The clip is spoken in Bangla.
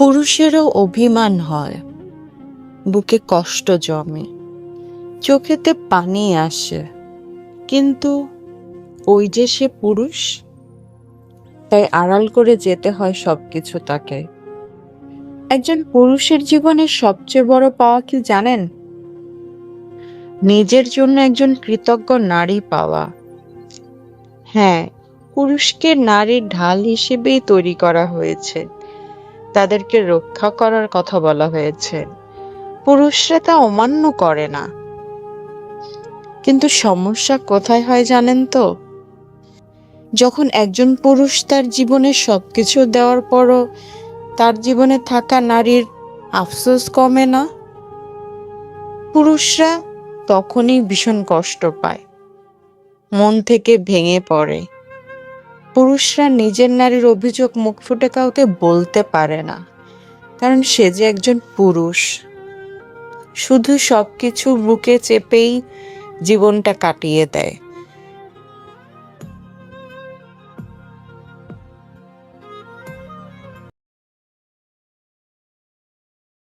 পুরুষেরও অভিমান হয়। বুকে কষ্ট জমে। চোখেতে পানি আসে। কিন্তু ওই যে সে পুরুষ, তাই আড়াল করে যেতে হয় সবকিছু তাকে। একজন পুরুষের জীবনের সবচেয়ে বড় পাওয়া কি জানেন? নিজের জন্য একজন কৃতজ্ঞ নারী পাওয়া। হ্যাঁ পুরুষকে নারীর ঢাল হিসেবেই তৈরি করা হয়েছে। তাদেরকে রক্ষা করার কথা বলা হয়েছে। পুরুষরা তা অমান্য করে না। কিন্তু সমস্যা কোথায় হয় জানেন তো? যখন একজন পুরুষ তার জীবনে সবকিছু দেওয়ার পরও তার জীবনে থাকা নারীর আফসোস কমে না? পুরুষরা তখনই ভীষণ কষ্ট পায়। মন থেকে ভেঙে পড়ে। পুরুষরা নিজের নারীর অভিযোগ মুখ ফুটে কাউকে বলতে পারে না। কারণ সে যে একজন পুরুষ। শুধু সবকিছু বুকে চেপেই জীবনটা কাটিয়ে দেয়।